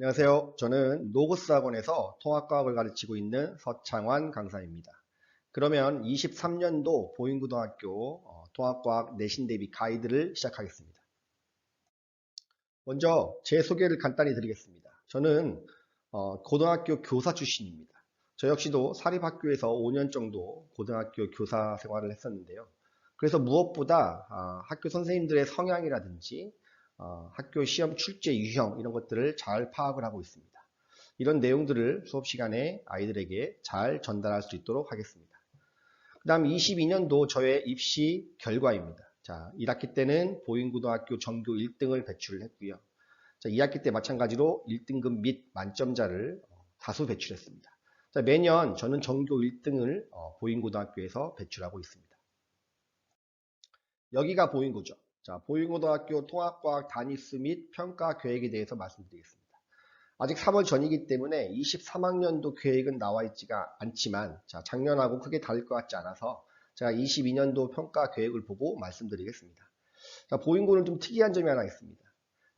안녕하세요. 저는 노고스 학원에서 통합과학을 가르치고 있는 서창환 강사입니다. 그러면 23년도 보인고등학교 어, 통합과학 내신 대비 가이드를 시작하겠습니다. 먼저 제 소개를 간단히 드리겠습니다. 저는 어, 고등학교 교사 출신입니다. 저 역시도 사립학교에서 5년 정도 고등학교 교사 생활을 했었는데요. 그래서 무엇보다 아, 학교 선생님들의 성향이라든지 어, 학교 시험 출제 유형 이런 것들을 잘 파악을 하고 있습니다. 이런 내용들을 수업 시간에 아이들에게 잘 전달할 수 있도록 하겠습니다. 그 다음 22년도 저의 입시 결과입니다. 자, 1학기 때는 보인고등학교 전교 1등을 배출을 했고요. 자, 2학기 때 마찬가지로 1등급 및 만점자를 어, 다수 배출했습니다. 자, 매년 저는 전교 1등을 어, 보인고등학교에서 배출하고 있습니다. 여기가 보인고죠. 자, 보인고등학교 통합과학 단위수 및 평가 계획에 대해서 말씀드리겠습니다. 아직 3월 전이기 때문에 23학년도 계획은 나와 있지가 않지만 자, 작년하고 크게 다를 것 같지 않아서 제가 22년도 평가 계획을 보고 말씀드리겠습니다. 자, 보인고는 좀 특이한 점이 하나 있습니다.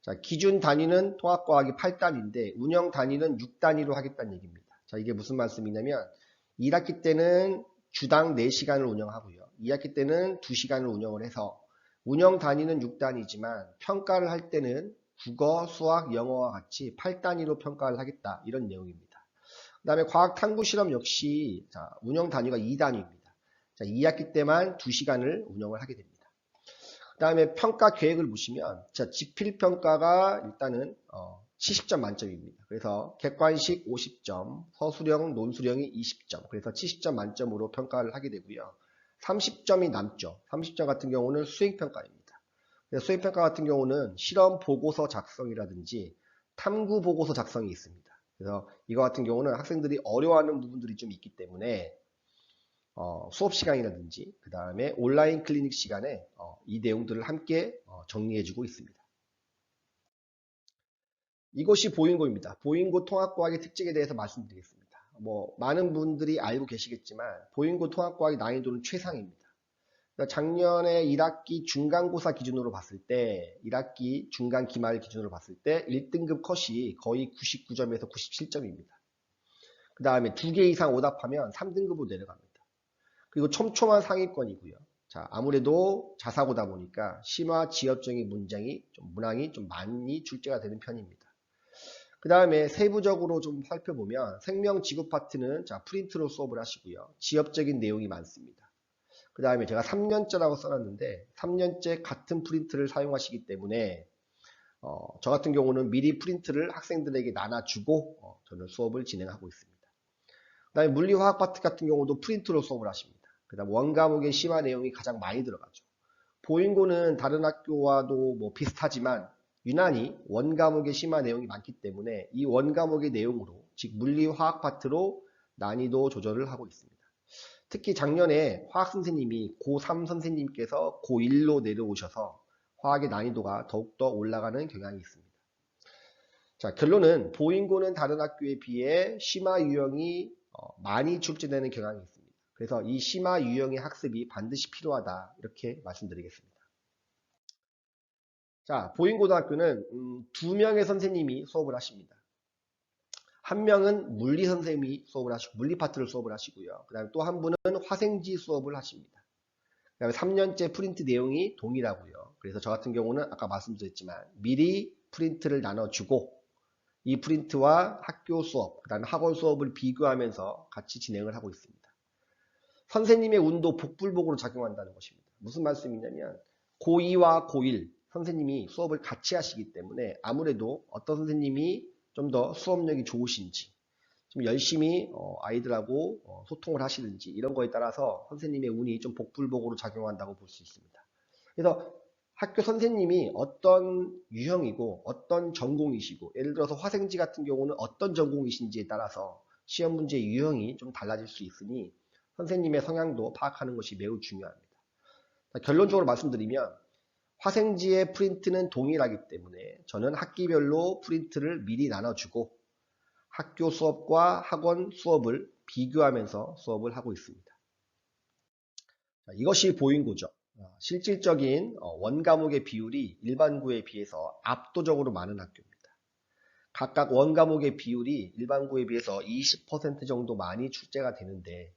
자, 기준 단위는 통합과학이 8단위인데 운영 단위는 6단위로 하겠다는 얘기입니다. 자, 이게 무슨 말씀이냐면 1학기 때는 주당 4시간을 운영하고요. 2학기 때는 2시간을 운영을 해서 운영 단위는 6단위지만 평가를 할 때는 국어, 수학, 영어와 같이 8단위로 평가를 하겠다. 이런 내용입니다. 그 다음에 과학 탐구 실험 역시 자, 운영 단위가 2단위입니다. 자, 2학기 때만 2시간을 운영을 하게 됩니다. 그 다음에 평가 계획을 보시면 자, 지필 평가가 일단은 어, 70점 만점입니다. 그래서 객관식 50점, 서술형, 논술형이 20점, 그래서 70점 만점으로 평가를 하게 되고요. 30점이 남죠. 30점 같은 경우는 수행평가입니다. 수행평가 같은 경우는 실험 보고서 작성이라든지 탐구 보고서 작성이 있습니다. 그래서 이거 같은 경우는 학생들이 어려워하는 부분들이 좀 있기 때문에 어, 수업 시간이라든지 그 다음에 온라인 클리닉 시간에 어, 이 내용들을 함께 어, 정리해주고 있습니다. 이것이 보인고입니다. 보인고 통합과학의 특징에 대해서 말씀드리겠습니다. 뭐 많은 분들이 알고 계시겠지만 보인고 통합과학의 난이도는 최상입니다. 그러니까 작년에 1학기 중간고사 기준으로 봤을 때 1학기 중간 기말 기준으로 봤을 때 1등급 컷이 거의 99점에서 97점입니다. 그 다음에 두 개 이상 오답하면 3등급으로 내려갑니다. 그리고 촘촘한 상위권이고요. 자, 아무래도 자사고다 보니까 심화 지엽적인 문장이 좀 문항이 좀 많이 출제가 되는 편입니다. 그 다음에 세부적으로 좀 살펴보면 생명 지구 파트는 자 프린트로 수업을 하시고요. 지엽적인 내용이 많습니다. 그 다음에 제가 3년째라고 써놨는데 3년째 같은 프린트를 사용하시기 때문에 어, 저 같은 경우는 미리 프린트를 학생들에게 나눠주고 어, 저는 수업을 진행하고 있습니다. 그 다음에 물리화학 파트 같은 경우도 프린트로 수업을 하십니다. 그 다음 원과목의 심화 내용이 가장 많이 들어가죠. 보인고는 다른 학교와도 뭐 비슷하지만 유난히 원과목의 심화 내용이 많기 때문에 이 원과목의 내용으로 즉 물리화학 파트로 난이도 조절을 하고 있습니다. 특히 작년에 화학 선생님이 고3 선생님께서 고1로 내려오셔서 화학의 난이도가 더욱더 올라가는 경향이 있습니다. 자, 결론은 보인고는 다른 학교에 비해 심화 유형이 어, 많이 출제되는 경향이 있습니다. 그래서 이 심화 유형의 학습이 반드시 필요하다 이렇게 말씀드리겠습니다. 자, 보인고등학교는 음, 두 명의 선생님이 수업을 하십니다. 한 명은 물리 선생님이 수업을 하시고 물리 파트를 수업을 하시고요. 그 다음에 또 한 분은 화생지 수업을 하십니다. 그 다음에 3년째 프린트 내용이 동일하고요. 그래서 저 같은 경우는 아까 말씀드렸지만 미리 프린트를 나눠주고 이 프린트와 학교 수업, 그 다음에 학원 수업을 비교하면서 같이 진행을 하고 있습니다. 선생님의 운도 복불복으로 작용한다는 것입니다. 무슨 말씀이냐면 고2와 고1 선생님이 수업을 같이 하시기 때문에 아무래도 어떤 선생님이 좀 더 수업력이 좋으신지 좀 열심히 어, 아이들하고 어, 소통을 하시는지 이런 거에 따라서 선생님의 운이 좀 복불복으로 작용한다고 볼 수 있습니다. 그래서 학교 선생님이 어떤 유형이고 어떤 전공이시고 예를 들어서 화생지 같은 경우는 어떤 전공이신지에 따라서 시험 문제 유형이 좀 달라질 수 있으니 선생님의 성향도 파악하는 것이 매우 중요합니다. 결론적으로 말씀드리면 화생지의 프린트는 동일하기 때문에 저는 학기별로 프린트를 미리 나눠주고 학교 수업과 학원 수업을 비교하면서 수업을 하고 있습니다. 이것이 보인고죠. 어, 실질적인 어, 원과목의 비율이 일반고에 비해서 압도적으로 많은 학교입니다. 각각 원 과목의 비율이 일반고에 비해서 20% 정도 많이 출제가 되는데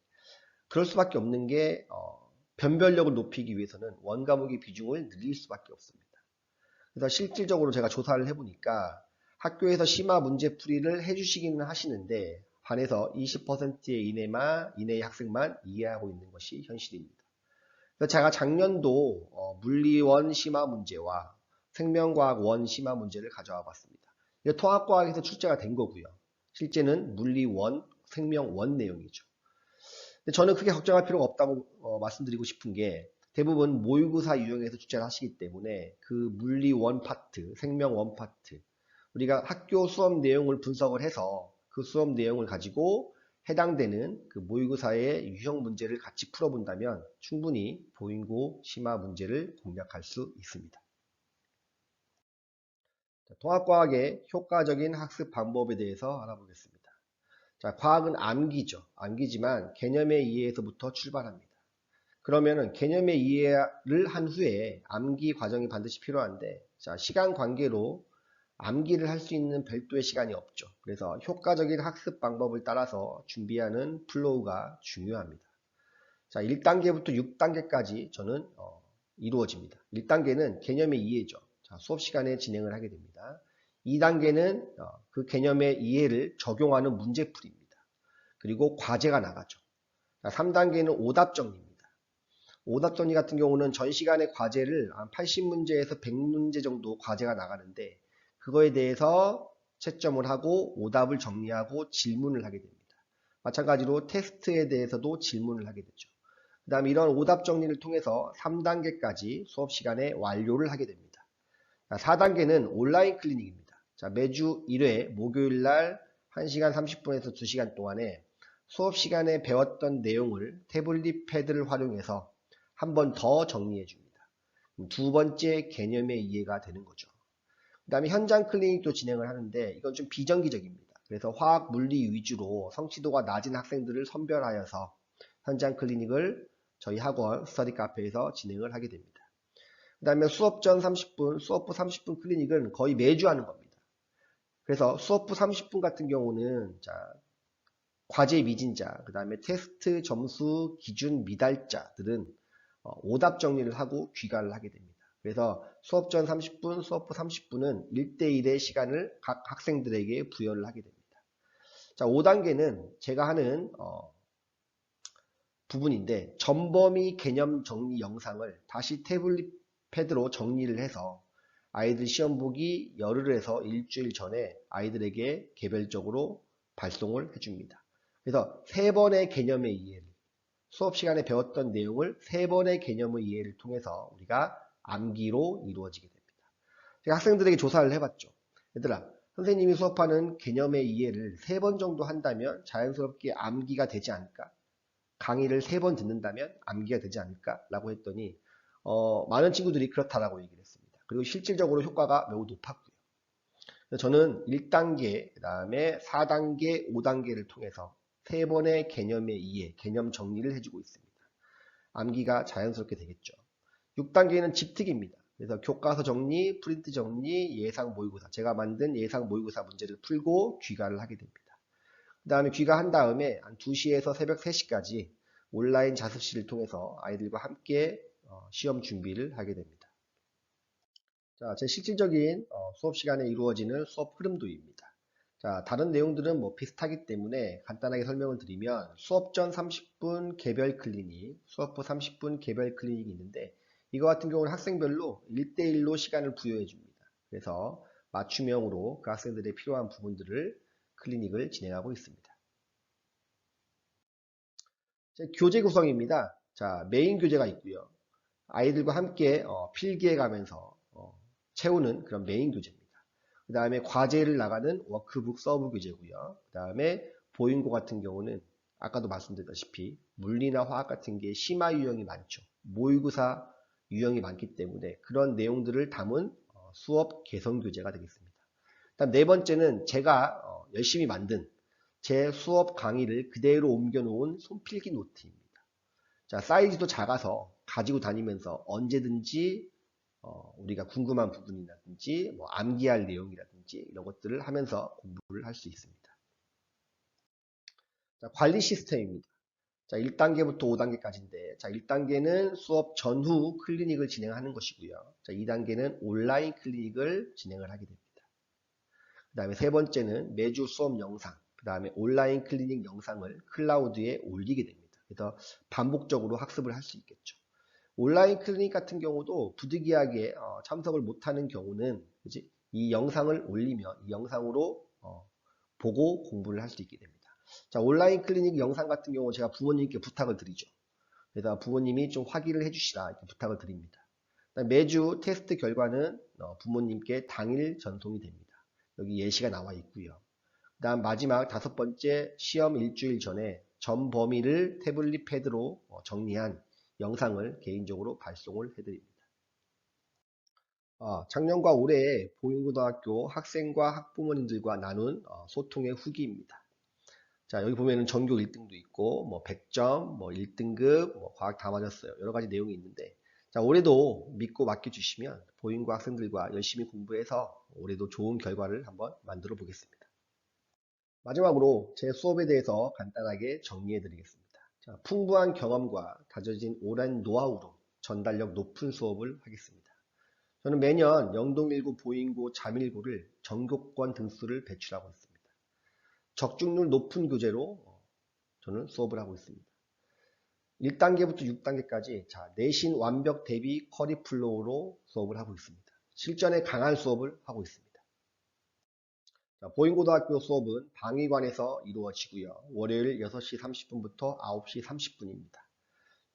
그럴 수밖에 없는 게 어, 변별력을 높이기 위해서는 원 과목의 비중을 늘릴 수밖에 없습니다. 그래서 실질적으로 제가 조사를 해보니까 학교에서 심화 문제풀이를 해주시기는 하시는데 반에서 20%의 이내만, 이내의 학생만 이해하고 있는 것이 현실입니다. 그래서 제가 작년도 어, 물리원 심화 문제와 생명과학 원 심화 문제를 가져와 봤습니다. 통합과학에서 출제가 된 거고요. 실제는 물리원, 생명원 내용이죠. 근데 저는 크게 걱정할 필요가 없다고 어, 말씀드리고 싶은 게 대부분 모의고사 유형에서 출제를 하시기 때문에 그 물리 원 파트, 생명 원 파트 우리가 학교 수업 내용을 분석을 해서 그 수업 내용을 가지고 해당되는 그 모의고사의 유형 문제를 같이 풀어본다면 충분히 보인고 심화 문제를 공략할 수 있습니다. 자, 통합과학의 효과적인 학습 방법에 대해서 알아보겠습니다. 자, 과학은 암기죠. 암기지만 개념의 이해에서부터 출발합니다. 그러면은 개념의 이해를 한 후에 암기 과정이 반드시 필요한데 자, 시간 관계로 암기를 할 수 있는 별도의 시간이 없죠. 그래서 효과적인 학습 방법을 따라서 준비하는 플로우가 중요합니다. 자, 1단계부터 6단계까지 저는 어, 이루어집니다. 1단계는 개념의 이해죠. 자, 수업 시간에 진행을 하게 됩니다. 2단계는 어, 그 개념의 이해를 적용하는 문제풀이입니다. 그리고 과제가 나가죠. 자, 3단계는 오답 정리입니다. 오답 정리 같은 경우는 전 시간의 과제를 한 80문제에서 100문제 정도 과제가 나가는데 그거에 대해서 채점을 하고 오답을 정리하고 질문을 하게 됩니다. 마찬가지로 테스트에 대해서도 질문을 하게 되죠. 그 다음에 이런 오답 정리를 통해서 3단계까지 수업 시간에 완료를 하게 됩니다. 4단계는 온라인 클리닉입니다. 자, 매주 1회 목요일 날 1시간 30분에서 2시간 동안에 수업 시간에 배웠던 내용을 태블릿 패드를 활용해서 한 번 더 정리해 줍니다. 두 번째 개념의 이해가 되는 거죠. 그 다음에 현장 클리닉도 진행을 하는데 이건 좀 비정기적입니다. 그래서 화학, 물리 위주로 성취도가 낮은 학생들을 선별하여서 현장 클리닉을 저희 학원 스터디 카페에서 진행을 하게 됩니다. 그 다음에 수업 전 30분, 수업 후 30분 클리닉은 거의 매주 하는 겁니다. 그래서 수업 후 30분 같은 경우는 자, 과제 미진자, 그 다음에 테스트 점수 기준 미달자들은 어, 오답 정리를 하고 귀가를 하게 됩니다. 그래서 수업 전 30분, 수업 후 30분은 1대1의 시간을 각 학생들에게 부여를 하게 됩니다. 자, 5단계는 제가 하는 어, 부분인데 전범위 개념 정리 영상을 다시 태블릿 패드로 정리를 해서 아이들 시험 보기 열흘에서 일주일 전에 아이들에게 개별적으로 발송을 해줍니다. 그래서 세 번의 개념의 이해를 수업 시간에 배웠던 내용을 세 번의 개념의 이해를 통해서 우리가 암기로 이루어지게 됩니다. 제가 학생들에게 조사를 해봤죠. 얘들아, 선생님이 수업하는 개념의 이해를 세 번 정도 한다면 자연스럽게 암기가 되지 않을까? 강의를 세 번 듣는다면 암기가 되지 않을까? 라고 했더니 어, 많은 친구들이 그렇다라고 얘기를 했습니다. 그리고 실질적으로 효과가 매우 높았고요. 저는 1단계, 그 다음에 4단계, 5단계를 통해서 세 번의 개념의 이해, 개념 정리를 해주고 있습니다. 암기가 자연스럽게 되겠죠. 6단계는 집특입니다. 그래서 교과서 정리, 프린트 정리, 예상 모의고사. 제가 만든 예상 모의고사 문제를 풀고 귀가를 하게 됩니다. 그 다음에 귀가한 다음에 한 2시에서 새벽 3시까지 온라인 자습실을 통해서 아이들과 함께 어, 시험 준비를 하게 됩니다. 자, 제 실질적인 어, 수업 시간에 이루어지는 수업 흐름도입니다. 자, 다른 내용들은 뭐 비슷하기 때문에 간단하게 설명을 드리면 수업 전 30분 개별 클리닉, 수업 후 30분 개별 클리닉이 있는데 이거 같은 경우는 학생별로 1대1로 시간을 부여해 줍니다. 그래서 맞춤형으로 그 학생들의 필요한 부분들을 클리닉을 진행하고 있습니다. 교재 구성입니다. 자, 메인 교재가 있고요. 아이들과 함께 어, 필기해 가면서 어, 채우는 그런 메인 교재입니다. 그 다음에 과제를 나가는 워크북 서브 교재고요. 그 다음에 보인고 같은 경우는 아까도 말씀드렸다시피 물리나 화학 같은 게 심화 유형이 많죠. 모의고사 유형이 많기 때문에 그런 내용들을 담은 어, 수업 개선 교재가 되겠습니다. 다음 네 번째는 제가 어, 열심히 만든 제 수업 강의를 그대로 옮겨 놓은 손필기 노트입니다. 자, 사이즈도 작아서 가지고 다니면서 언제든지 어, 우리가 궁금한 부분이라든지 뭐 암기할 내용이라든지 이런 것들을 하면서 공부를 할 수 있습니다. 자, 관리 시스템입니다. 자, 1단계부터 5단계까지인데, 자, 1단계는 수업 전후 클리닉을 진행하는 것이고요. 자, 2단계는 온라인 클리닉을 진행을 하게 됩니다. 그 다음에 세 번째는 매주 수업 영상, 그 다음에 온라인 클리닉 영상을 클라우드에 올리게 됩니다. 그래서 반복적으로 학습을 할 수 있겠죠. 온라인 클리닉 같은 경우도 부득이하게 어, 참석을 못하는 경우는 그지? 이 영상을 올리면 이 영상으로 어, 보고 공부를 할 수 있게 됩니다. 자, 온라인 클리닉 영상 같은 경우 제가 부모님께 부탁을 드리죠. 그래서 부모님이 좀 확인을 해주시라 이렇게 부탁을 드립니다. 매주 테스트 결과는 어, 부모님께 당일 전송이 됩니다. 여기 예시가 나와 있고요. 그 다음 마지막 다섯 번째 시험 일주일 전에 전 범위를 태블릿 패드로 어, 정리한 영상을 개인적으로 발송을 해드립니다. 어, 작년과 올해 보인고등학교 학생과 학부모님들과 나눈 어, 소통의 후기입니다. 자 여기 보면은 전교 1등도 있고 뭐 100점, 뭐 1등급, 뭐 과학 다 맞았어요. 여러 가지 내용이 있는데 자 올해도 믿고 맡겨주시면 보인고 학생들과 열심히 공부해서 올해도 좋은 결과를 한번 만들어 보겠습니다. 마지막으로 제 수업에 대해서 간단하게 정리해 드리겠습니다. 자, 풍부한 경험과 다져진 오랜 노하우로 전달력 높은 수업을 하겠습니다. 저는 매년 영동1고 보인고 잠일고를 전교권 등수를 배출하고 있습니다. 적중률 높은 교재로 저는 수업을 하고 있습니다. 1단계부터 6단계까지 자, 내신 완벽 대비 커리플로우로 수업을 하고 있습니다. 실전에 강한 수업을 하고 있습니다. 자, 보인고등학교 수업은 방위관에서 이루어지고요. 월요일 6시 30분부터 9시 30분입니다.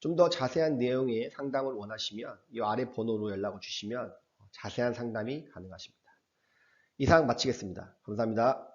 좀 더 자세한 내용의 상담을 원하시면 이 아래 번호로 연락을 주시면 자세한 상담이 가능하십니다. 이상 마치겠습니다. 감사합니다.